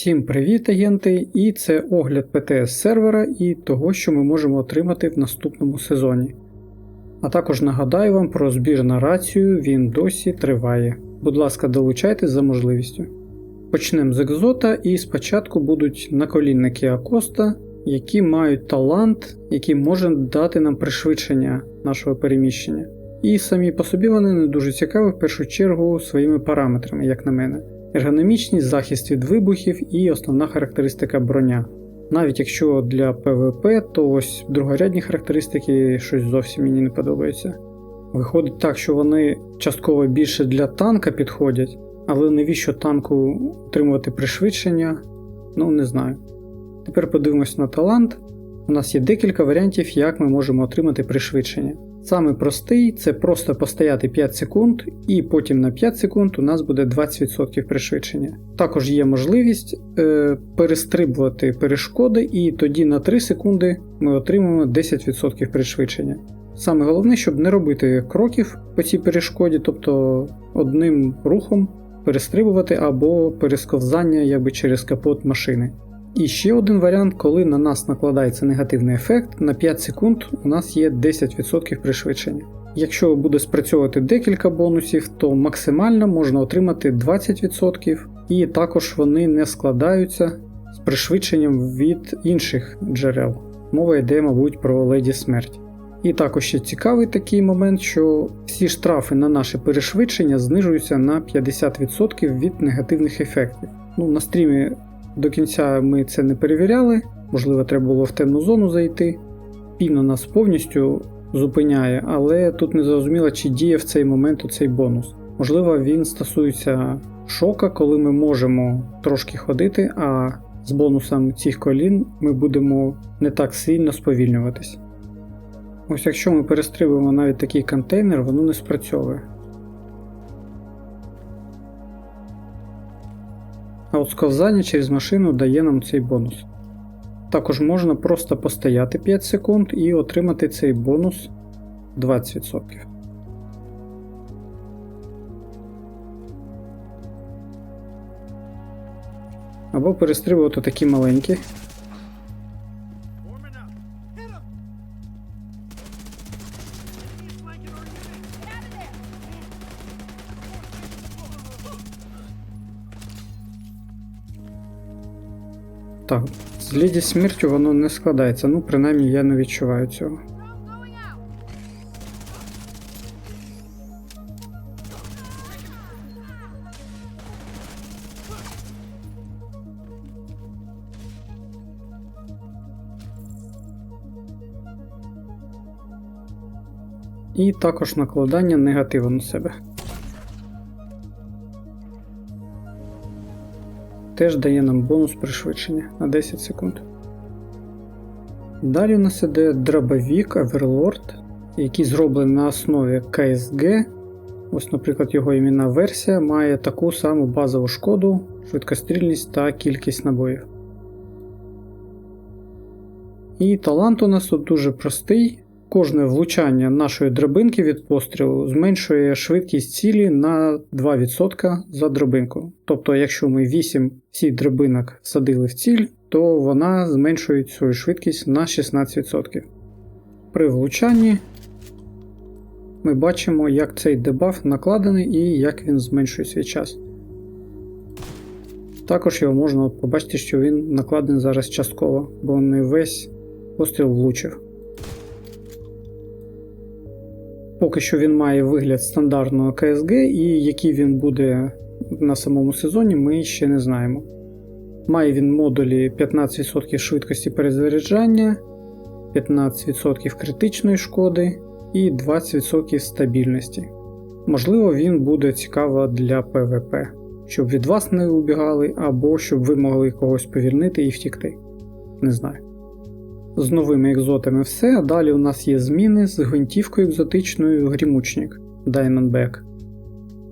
Всім привіт, агенти! І це огляд PTS сервера і того, що ми можемо отримати в наступному сезоні. А також нагадаю вам про збір на рацію, він досі триває. Будь ласка, долучайтесь за можливістю. Почнемо з екзота, і спочатку будуть наколінники Акоста, які мають талант, який може дати нам пришвидшення нашого переміщення. І самі по собі вони не дуже цікаві в першу чергу своїми параметрами, як на мене. Ергономічність, захист від вибухів і основна характеристика броня. Навіть якщо для ПВП, то ось другорядні характеристики щось зовсім мені не подобається. Виходить так, що вони частково більше для танка підходять, але навіщо танку отримувати пришвидшення, ну не знаю. Тепер подивимось на талант. У нас є декілька варіантів, як ми можемо отримати пришвидшення. Самий простий це просто постояти 5 секунд, і потім на 5 секунд у нас буде 20% пришвидшення. Також є можливість е, перестрибувати перешкоди, і тоді на 3 секунди ми отримаємо 10% пришвидшення. Саме головне, щоб не робити кроків по цій перешкоді, тобто одним рухом перестрибувати або пересковзання якби через капот машини. І ще один варіант, коли на нас накладається негативний ефект, на 5 секунд у нас є 10% пришвидшення. Якщо буде спрацьовувати декілька бонусів, то максимально можна отримати 20%, і також вони не складаються з пришвидшенням від інших джерел. Мова йде, мабуть, про леді смерть. І також ще цікавий такий момент, що всі штрафи на наше перешвидшення знижуються на 50% від негативних ефектів. Ну, На стрімі до кінця ми це не перевіряли, можливо, треба було в темну зону зайти. Піна нас повністю зупиняє, але тут не зрозуміло, чи діє в цей момент цей бонус. Можливо, він стосується шока, коли ми можемо трошки ходити, а з бонусом цих колін ми будемо не так сильно сповільнюватись. Ось якщо ми перестрибуємо навіть такий контейнер, воно не спрацьовує. А от сковзання через машину дає нам цей бонус. Також можна просто постояти 5 секунд і отримати цей бонус 20%. Або перестрибувати такі маленькі. З ліді смертю воно не складається, ну принаймні я не відчуваю цього. І також накладання негативу на себе. Теж дає нам бонус пришвидшення на 10 секунд. Далі у нас іде дробовік Overlord, який зроблений на основі KSG. Ось, наприклад, його імінна версія має таку саму базову шкоду, швидкострільність та кількість набоїв. І талант у нас тут дуже простий. Кожне влучання нашої драбинки від пострілу зменшує швидкість цілі на 2% за драбинку. Тобто, якщо ми 8 всіх драбинок садили в ціль, то вона зменшує свою швидкість на 16%. При влучанні ми бачимо, як цей дебаф накладений і як він зменшує свій час. Також його можна побачити, що він накладений зараз частково, бо не весь постріл влучив. Поки що він має вигляд стандартного КСГ, і який він буде на самому сезоні, ми ще не знаємо. Має він модулі 15% швидкості перезаряджання, 15% критичної шкоди і 20% стабільності. Можливо, він буде цікаво для ПВП, щоб від вас не убігали, або щоб ви могли когось повільнити і втікти. Не знаю. З новими екзотами все, далі у нас є зміни з гвинтівкою екзотичною Грімучник Diamondback.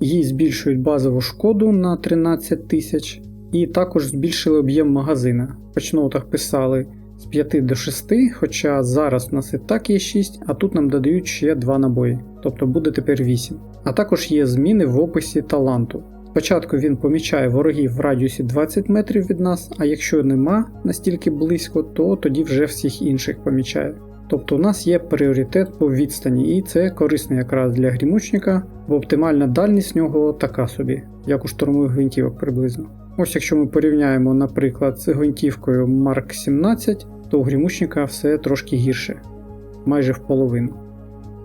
Їй збільшують базову шкоду на 13 тисяч, і також збільшили об'єм магазина. В почнотах писали з 5 до 6, хоча зараз у нас і так є 6, а тут нам додають ще 2 набої, тобто буде тепер 8. А також є зміни в описі таланту. Спочатку він помічає ворогів в радіусі 20 метрів від нас, а якщо нема настільки близько, то тоді вже всіх інших помічає. Тобто у нас є пріоритет по відстані, і це корисно якраз для грімучника, бо оптимальна дальність нього така собі, як у штурмових гвинтівок приблизно. Ось якщо ми порівняємо, наприклад, з гвинтівкою Mark 17, то у грімучника все трошки гірше, майже в половину.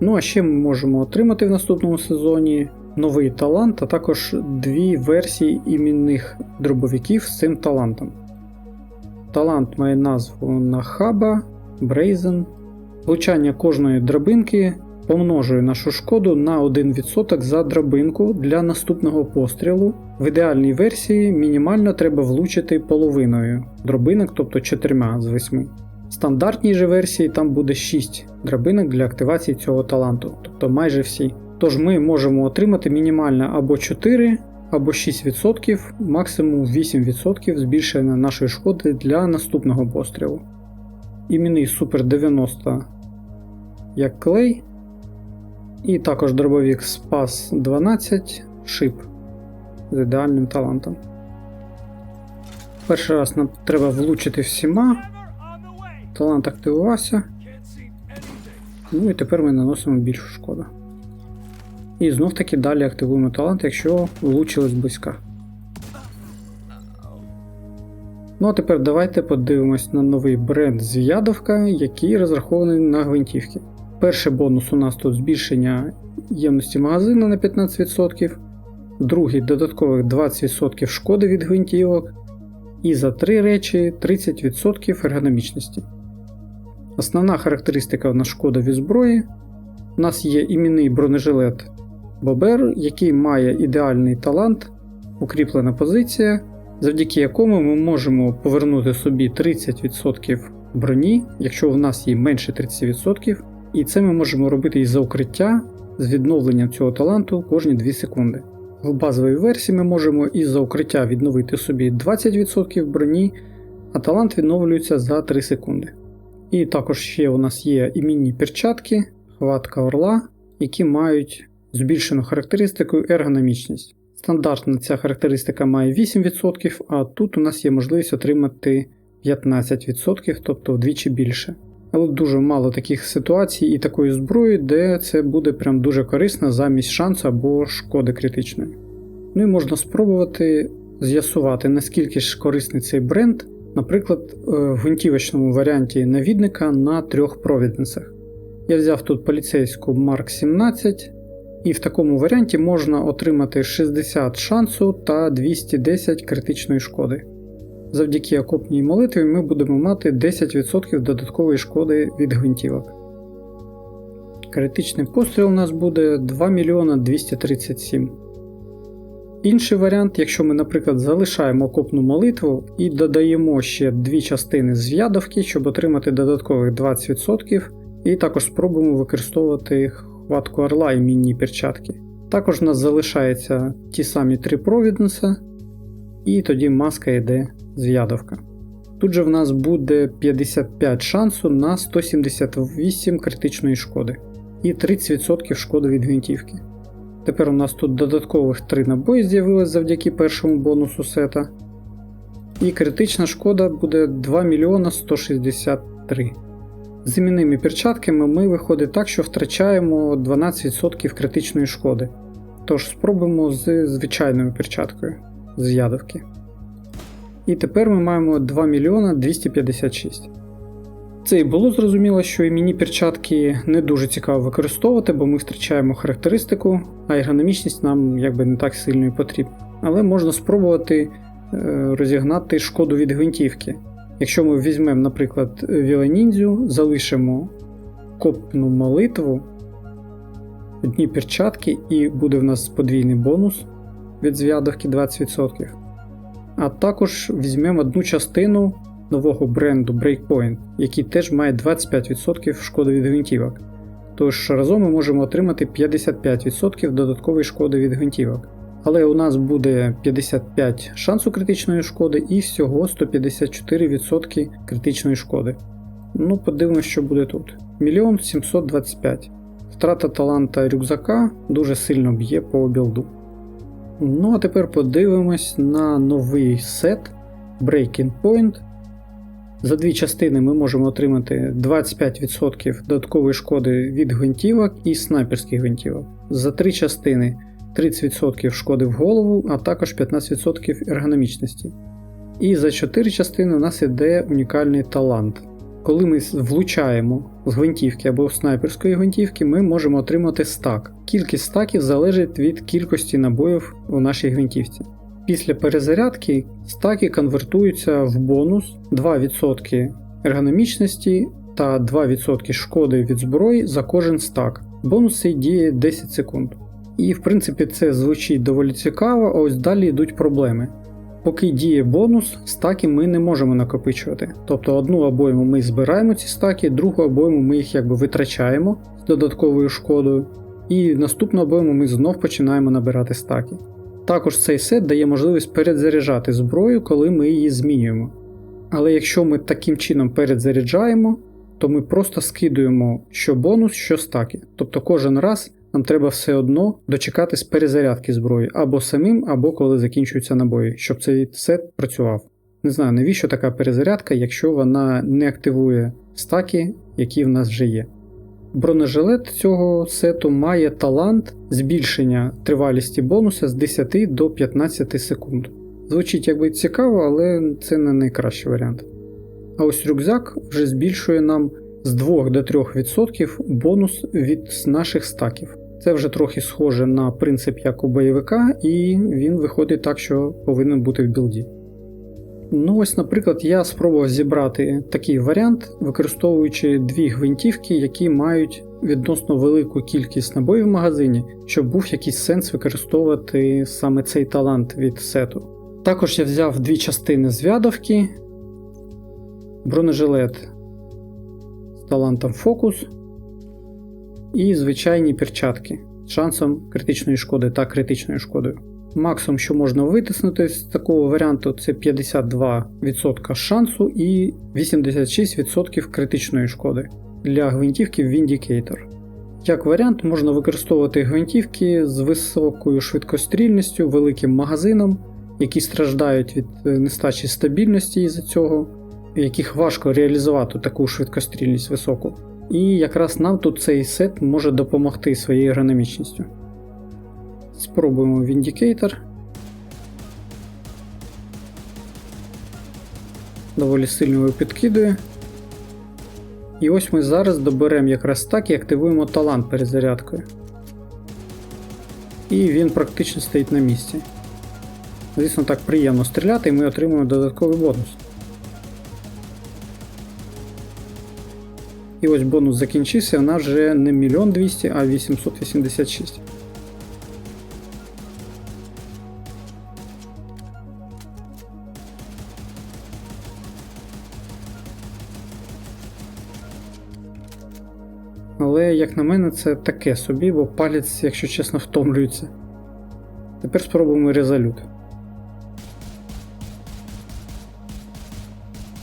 Ну а ще ми можемо отримати в наступному сезоні новий талант, а також дві версії іменних дробовиків з цим талантом. Талант має назву Нахаба, Brazen. Влучання кожної драбинки помножує нашу шкоду на 1% за драбинку для наступного пострілу. В ідеальній версії мінімально треба влучити половиною дробинок, тобто 4 з 8. В стандартній же версії там буде 6 драбинок для активації цього таланту, тобто майже всі. Тож ми можемо отримати мінімально або 4, або 6%, максимум 8% збільшення нашої шкоди для наступного пострілу. Іменний Супер 90 як клей. І також дробовик Spas 12 шип з ідеальним талантом. Перший раз нам треба влучити всіма. Талант активувався. Ну і тепер ми наносимо більшу шкоду. І знов таки далі активуємо талант, якщо влучили зблизька. Ну а тепер давайте подивимось на новий бренд Зв'ядовка, який розрахований на гвинтівки. Перший бонус у нас тут збільшення ємності магазину на 15%, другий додаткових 20% шкоди від гвинтівок, і за три речі 30% ергономічності. Основна характеристика в нас шкода від зброї. У нас є іменний бронежилет Бобер, який має ідеальний талант, укріплена позиція, завдяки якому ми можемо повернути собі 30% броні, якщо в нас є менше 30%. І це ми можемо робити із-за укриття з відновленням цього таланту кожні 2 секунди. В базовій версії ми можемо із-за укриття відновити собі 20% броні, а талант відновлюється за 3 секунди. І також ще у нас є імінні перчатки, хватка орла, які мають збільшену характеристику ергономічність. Стандартна ця характеристика має 8%, а тут у нас є можливість отримати 15%, тобто вдвічі більше. Але дуже мало таких ситуацій і такої зброї, де це буде прям дуже корисно замість шансу або шкоди критичної. Ну і можна спробувати з'ясувати, наскільки ж корисний цей бренд, наприклад, в гвинтівочному варіанті навідника на трьох провідницях. Я взяв тут поліцейську Mark 17, і в такому варіанті можна отримати 60 шансу та 210 критичної шкоди. Завдяки окопній молитві ми будемо мати 10% додаткової шкоди від гвинтівок. Критичний постріл у нас буде 2 мільйона 237. Інший варіант, якщо ми, наприклад, залишаємо окопну молитву і додаємо ще дві частини зв'ядовки, щоб отримати додаткових 20%, і також спробуємо використовувати хватку орла і мінні перчатки. Також у нас залишаються ті самі три провідниці, і тоді маска йде зв'ядовка. Тут же в нас буде 55 шансу на 178 критичної шкоди і 30% шкоди від гвинтівки. Тепер у нас тут додаткових 3 набої з'явилось завдяки першому бонусу сета. І критична шкода буде 2 мільйона 163. З іменними перчатками ми виходить так, що втрачаємо 12% критичної шкоди. Тож спробуємо з звичайною перчаткою з ядовки. І тепер ми маємо 2 мільйона 256. Це і було зрозуміло, що іменні перчатки не дуже цікаво використовувати, бо ми втрачаємо характеристику, а ергономічність нам якби не так сильно і потрібна. Але можна спробувати е, розігнати шкоду від гвинтівки. Якщо ми візьмемо, наприклад, Віленіндзю, залишимо копну молитву, одні перчатки, і буде в нас подвійний бонус від зв'ядовки 20%. А також візьмемо одну частину нового бренду Breakpoint, який теж має 25% шкоди від гвинтівок. Тож разом ми можемо отримати 55% додаткової шкоди від гвинтівок. Але у нас буде 55 шансу критичної шкоди і всього 154% критичної шкоди. Ну, подивимось, що буде тут. 1 725. Втрата таланта рюкзака дуже сильно б'є по білду. Ну а тепер подивимось на новий сет Breaking Point. За дві частини ми можемо отримати 25% додаткової шкоди від гвинтівок і снайперських гвинтівок. За три частини 30% шкоди в голову, а також 15% ергономічності. І за 4 частини у нас іде унікальний талант. Коли ми влучаємо з гвинтівки або снайперської гвинтівки, ми можемо отримати стак. Кількість стаків залежить від кількості набоїв у нашій гвинтівці. Після перезарядки стаки конвертуються в бонус 2% ергономічності та 2% шкоди від зброї за кожен стак. Бонус цей діє 10 секунд. І в принципі це звучить доволі цікаво, а ось далі йдуть проблеми. Поки діє бонус, стаки ми не можемо накопичувати. Тобто одну обойму ми збираємо ці стаки, другу обойму ми їх якби витрачаємо з додатковою шкодою, і наступну обойму ми знов починаємо набирати стаки. Також цей сет дає можливість передзаряджати зброю, коли ми її змінюємо. Але якщо ми таким чином передзаряджаємо, то ми просто скидуємо що бонус, що стаки. Тобто кожен раз нам треба все одно дочекатись перезарядки зброї або самим, або коли закінчуються набої, щоб цей сет працював. Не знаю, навіщо така перезарядка, якщо вона не активує стаки, які в нас вже є. Бронежилет цього сету має талант збільшення тривалісті бонуса з 10 до 15 секунд. Звучить якби цікаво, але це не найкращий варіант. А ось рюкзак вже збільшує нам з 2 до 3% бонус від наших стаків. Це вже трохи схоже на принцип як у бойовика, і він виходить так, що повинен бути в білді. Ну ось, наприклад, я спробував зібрати такий варіант, використовуючи дві гвинтівки, які мають відносно велику кількість набоїв в магазині, щоб був якийсь сенс використовувати саме цей талант від сету. Також я взяв дві частини зв'ядовки, бронежилет з талантом фокус і звичайні перчатки з шансом критичної шкоди та критичною шкодою. Максимум, що можна витиснути з такого варіанту, це 52% шансу і 86% критичної шкоди для гвинтівки Vindicator. Як варіант, можна використовувати гвинтівки з високою швидкострільністю, великим магазином, які страждають від нестачі стабільності із-за цього, яких важко реалізувати таку швидкострільність високу. І якраз нам тут цей сет може допомогти своєю ергономічністю. Спробуємо Vindicator. Доволі сильно його підкидує. І ось ми зараз доберемо якраз так і активуємо талант перезарядкою. І він практично стоїть на місці. Звісно, так приємно стріляти і ми отримуємо додатковий бонус. І ось бонус закінчився, нас вже не 1 200 а 886. Але, як на мене, це таке собі, бо палець, якщо чесно, втомлюється. Тепер спробуємо резолют.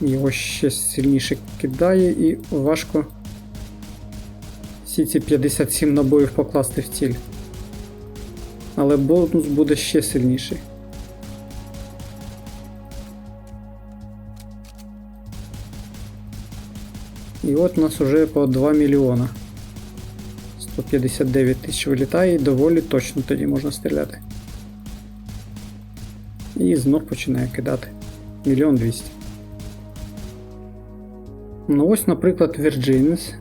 Його ще сильніше кидає і важко всі ці 57 набоїв покласти в ціль. Але бонус буде ще сильніший. І от у нас уже по 2 мільйона. 159 тисяч вилітає і доволі точно тоді можна стріляти. І знов починає кидати. Мільйон 200. Ну ось, наприклад, Virginis.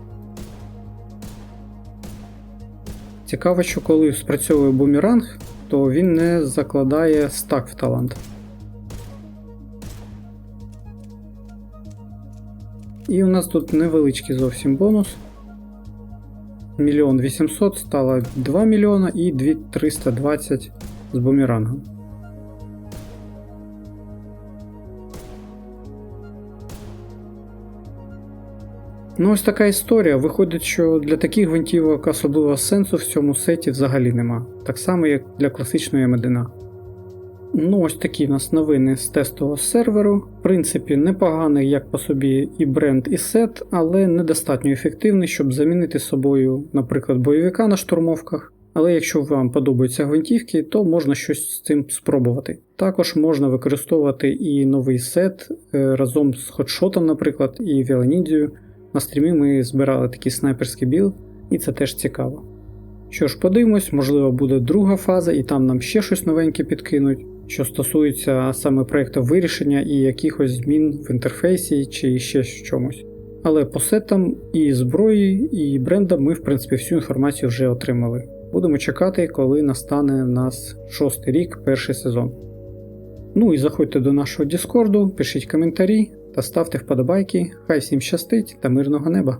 Цікаво, що коли спрацьовує бумеранг, то він не закладає стак в талант. І у нас тут невеличкий зовсім бонус. Мільйон 800 стало 2 мільйона і 2320 з бумерангом. Ну, ось така історія. Виходить, що для таких гвинтівок особливого сенсу в цьому сеті взагалі нема. Так само, як для класичної М1. Ну, ось такі у нас новини з тестового серверу. В принципі, непоганий як по собі і бренд, і сет, але недостатньо ефективний, щоб замінити собою, наприклад, бойовика на штурмовках Але якщо вам подобаються гвинтівки, то можна щось з цим спробувати. Також можна використовувати і новий сет е, разом з хотшотом, наприклад, і Віоланідзію. На стрімі ми збирали такий снайперський біл, і це теж цікаво. Що ж, подивимось, можливо, буде друга фаза, і там нам ще щось новеньке підкинуть, що стосується саме проєкту вирішення і якихось змін в інтерфейсі чи ще в чомусь. Але по сетам і зброї, і брендам ми, в принципі, всю інформацію вже отримали. Будемо чекати, коли настане в нас шостий рік, перший сезон. Ну і заходьте до нашого Діскорду, пишіть коментарі та ставте вподобайки. Хай всім щастить та мирного неба!